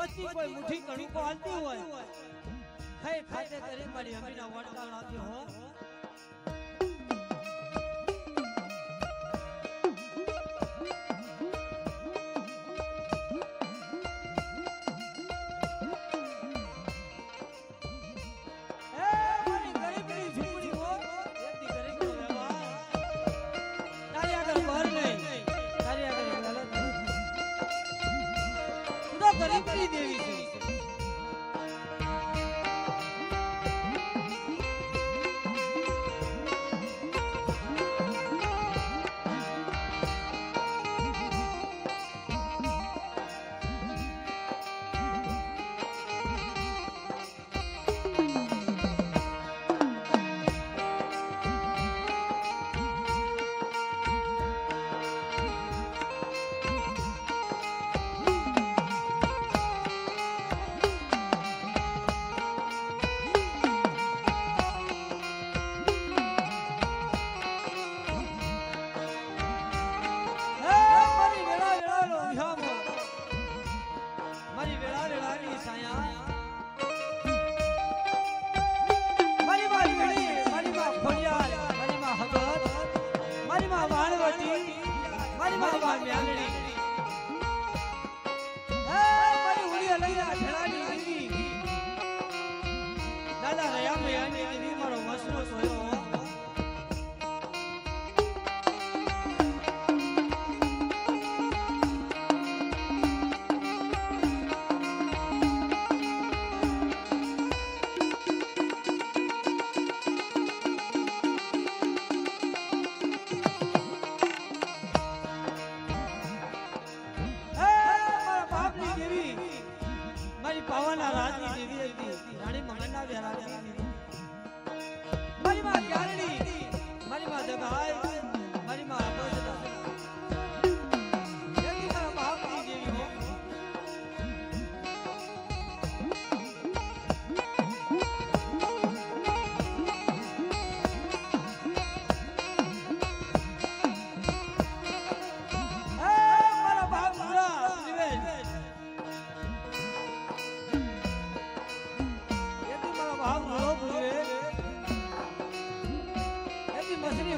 વસ્તી કોઈ મુઠ્ઠી કણુકો હાલતી હોય. ખાઈ ખાતે કરી મારી અમીના વડકા લાગ્યો હો માં વાણવટી, મારી વા મ્યાલડી. હે મારી ઉડી લઈને વીણી. દાદા રયા મયાની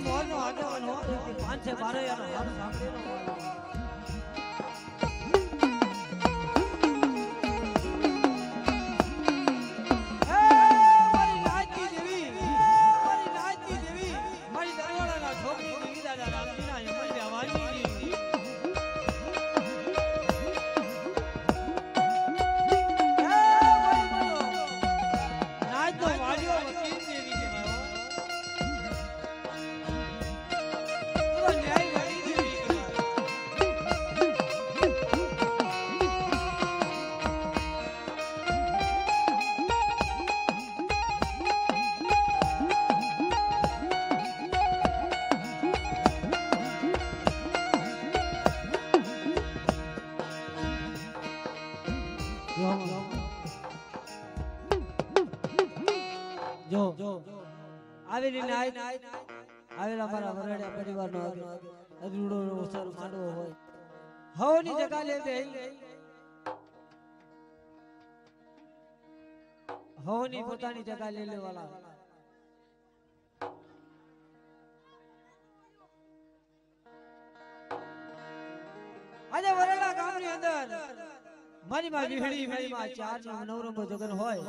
મોરનો આગેવાન હો એથી પાંચે બારે યાર હાર સાંભળેલો જો. આવી રીતે આવેલા મારા વરડ્યા પરિવારનો અદરૂડો ઓસર માંડવો હોય. હવની જગા લે બે હવની પોતાની જગા લે લેવાલા. આજે વરેલા ગામની અંદર મારી માં મારી માં ચાર નો નવરંગો જગન હોય.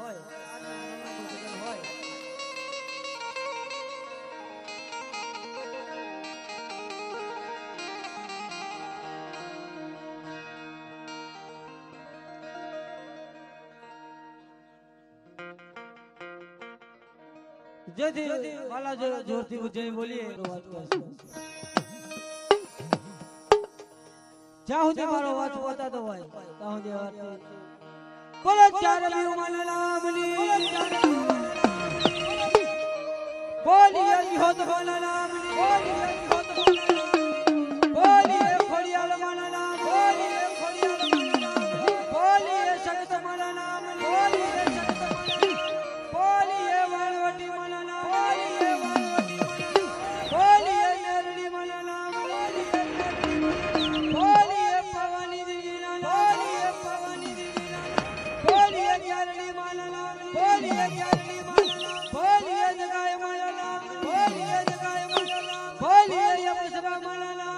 જેથી વાલા જોરથી જય બોલીએ તો જ્યાં સુધી મારો વાત હોતા હોય ત્યાં સુધી વાત બોલો ચાર લીઓ માના નામની બોલીએ વિહોત માના નામની બોલીએ